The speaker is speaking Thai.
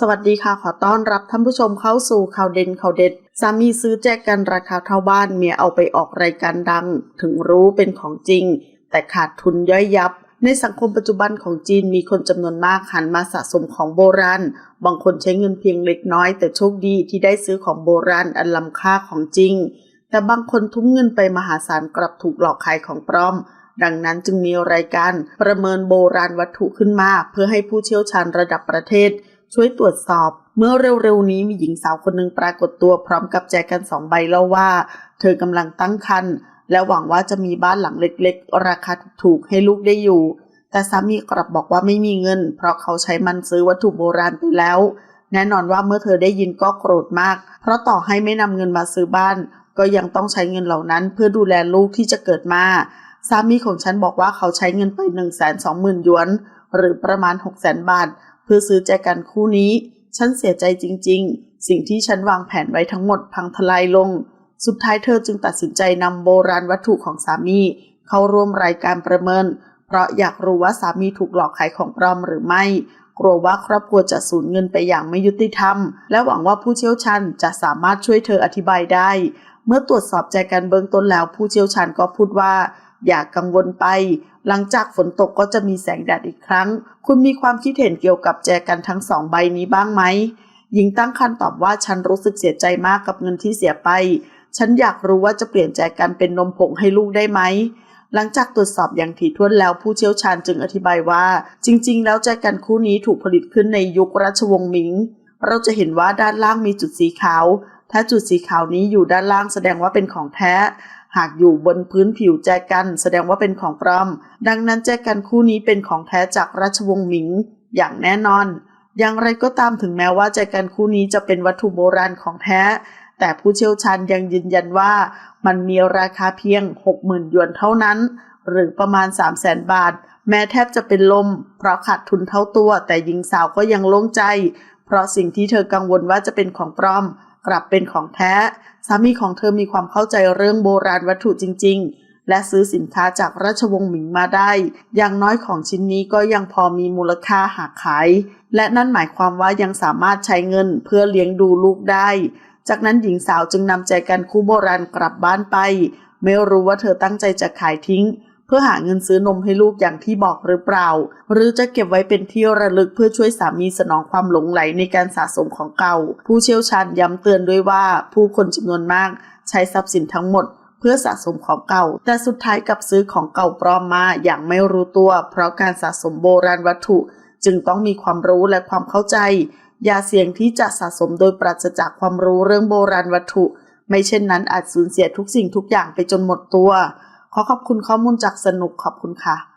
สวัสดีค่ะ ขอต้อนรับท่านผู้ชมเข้าสู่ข่าวเด่นข่าวเด็ด สามีซื้อแจกกันราคาเท่าบ้านเมียเอาไปออกรายการดัง ถึงรู้เป็นของจริง แต่ขาดทุนย่อยยับ ในสังคมปัจจุบันของจีนมีคนจำนวนมากหันมาสะสมของโบราณ บางคนใช้เงินเพียงเล็กน้อย แต่โชคดีที่ได้ซื้อของโบราณอันล้ำค่าของจริง แต่บางคนทุ่มเงินไปมหาศาลกลับถูกหลอกขายของปลอมดังนั้นจึงมีรายการประเมินโบราณวัตถุขึ้นมา เพื่อให้ผู้เชี่ยวชาญระดับประเทศ ช่วยตรวจสอบ เมื่อเร็วๆนี้มีหญิงสาวคนหนึ่งปรากฏตัวพร้อมกับแจกันสองใบเล่าว่า เธอกำลังตั้งครรภ์และหวังว่าจะมีบ้านหลังเล็กๆ ราคาถูกๆให้ลูกได้อยู่ แต่สามีกลับบอกว่าไม่มีเงิน เพราะเขาใช้มันซื้อวัตถุโบราณไปแล้ว แน่นอนว่าเมื่อเธอได้ยินก็โกรธมาก เพราะต่อให้ไม่นำเงินมาซื้อบ้าน ก็ยังต้องใช้เงินเหล่านั้น เพื่อดูแลลูกที่จะเกิดมาสามีของฉันบอกว่าเขาใช้เงินไป1นึ่งแสนสองหมื่นหยวน หรือประมาณ 6 0 0 0 0 0 บาท เพื่อซื้อแจกันคู่นี้ ฉันเสียใจจริง ๆ สิ่งที่ฉันวางแผนไว้ทั้งหมดพังทลายลง สุดท้ายเธอจึงตัดสินใจนำโบราณวัตถุของสามี เข้าร่วมรายการประเมิน เพราะอยากรู้ว่าสามีถูกหลอกขายของปลอมหรือไม่ กลัวว่าครอบครัวจะสูญเงินไปอย่างไม่ยุติธรรม และหวังว่าผู้เชี่ยวชาญจะสามารถช่วยเธออธิบายได้ เมื่อตรวจสอบแจกันเบื้องต้นแล้วผู้เชี่ยวชาญก็พูดว่า อย่ากกังวลไป หลังจากฝนตกก็จะมีแสงแดดอีกครั้ง คุณมีความคิดเห็นเกี่ยวกับแจกันทั้งสองใบนี้บ้างไหมหญิงตั้งครรภ์ตอบว่าฉันรู้สึกเสียใจมากกับเงินที่เสียไป ฉันอยากรู้ว่าจะเปลี่ยนแจกันเป็นนมผงให้ลูกได้ไหมหลังจากตรวจสอบอย่างถี่ถ้วนแล้วผู้เชี่ยวชาญจึงอธิบายว่า จริง ๆ แล้วแจกันคู่นี้ถูกผลิตขึ้นในยุคราชวงศ์หมิง เราจะเห็นว่าด้านล่างมีจุดสีขาว ถ้าจุดสีขาวนี้อยู่ด้านล่างแสดงว่าเป็นของแท้ หากอยู่บนพื้นผิวแจกันแสดงว่าเป็นของปลอม ดังนั้นแจกันคู่นี้เป็นของแท้จากราชวงศ์หมิง อย่างแน่นอน อย่างไรก็ตามถึงแม้ว่าแจกันคู่นี้จะเป็นวัตถุโบราณของแท้ แต่ผู้เชี่ยวชาญยังยืนยันว่า มันมีราคาเพียง 60,000หยวนเท่านั้น หรือประมาณ 3 0 0แสนบาท แม้แทบจะเป็นลม เพราะขาดทุนเท่าตัว แต่หญิงสาวก็ยังโล่งใจ เพราะสิ่งที่เธอกังวลว่าจะเป็นของปลอม กลับเป็นของแท้ สามีของเธอมีความเข้าใจเรื่องโบราณวัตถุจริง ๆ และซื้อสินค้าจากราชวงศ์หมิงมาได้ อย่างน้อยของชิ้นนี้ก็ยังพอมีมูลค่าหากขาย และนั่นหมายความว่ายังสามารถใช้เงินเพื่อเลี้ยงดูลูกได้ จากนั้นหญิงสาวจึงนำแจกันคู่โบราณกลับบ้านไป ไม่รู้ว่าเธอตั้งใจจะขายทิ้ง เพื่อหาเงินซื้อนมให้ลูกอย่างที่บอกหรือเปล่า หรือจะเก็บไว้เป็นที่ระลึกเพื่อช่วยสามีสนองความหลงไหลในการสะสมของเก่า ผู้เชี่ยวชาญย้ำเตือนด้วยว่าผู้คนจำนวนมาก ใช้ทรัพย์สินทั้งหมดเพื่อสะสมของเก่า แต่สุดท้ายกลับซื้อของเก่าปลอมมาอย่างไม่รู้ตัว เพราะการสะสมโบราณวัตถุ จึงต้องมีความรู้และความเข้าใจ อย่าเสี่ยงที่จะสะสมโดยปราศจากความรู้เรื่องโบราณวัตถุ ไม่เช่นนั้นอาจสูญเสียทุกสิ่งทุกอย่างไปจนหมดตัว ขอขอบคุณข้อมูลจากสนุกขอบคุณค่ะ